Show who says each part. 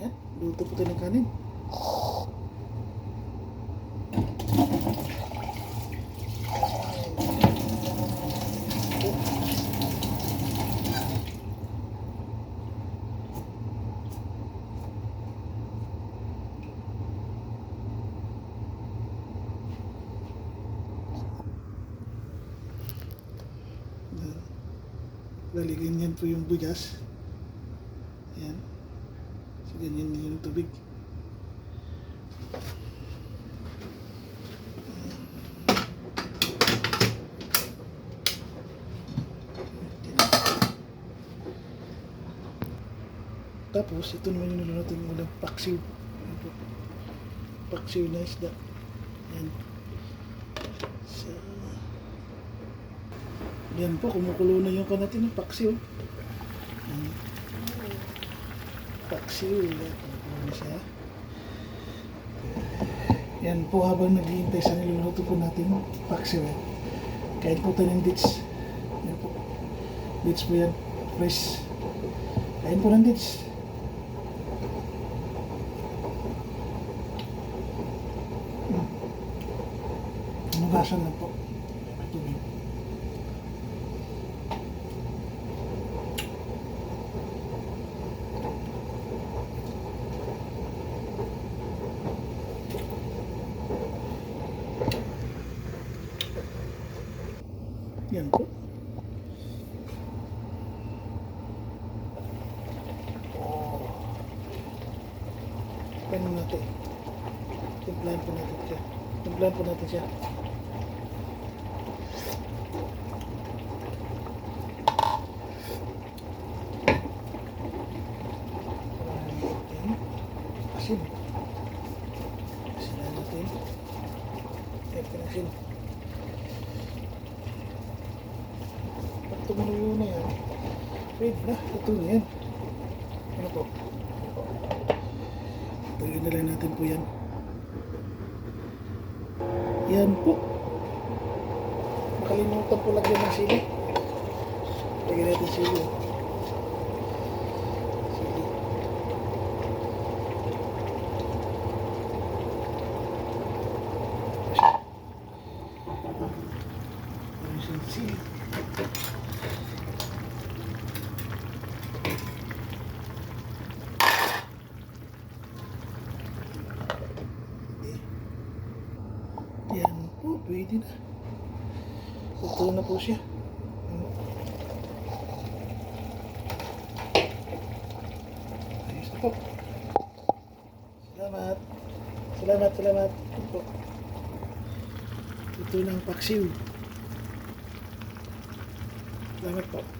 Speaker 1: Yan, luto po tayo ng kanin. Bali, ganyan po yung bigas. Ayan. Din yung tubig. Tapos, ito naman yung niluluto ng ulam, paksiw. Paksiw na isda. Ayan. So, yan po, kumukulo na yung kanatin ng paksiw. Ayan. Kumukulo na siya. Yan po habang naghihintay sa niluluto po natin paksiw. Eh. Kain po tayo ng dits. Yan po. Dits po yan. Fresh. Kain po ng. Hmm. Nugasan lang po. Tubig. Yan po. Ano natin? Timplahan po natin siya. Timplahan po natin siya. Asin. Asin na natin. Po Pag tumulo na yan, pwede na. Ito na yan. Ano po? Tagay na lang natin po yan. Yan po. Nakalimutan po lagyan ng sili. Lagyan natin sili. Sili. Siyang sili. Po, pwede na. Ito na po siya. Ayos na po. Salamat. Salamat, salamat. Ito po. Ito ng paksiw. Salamat po.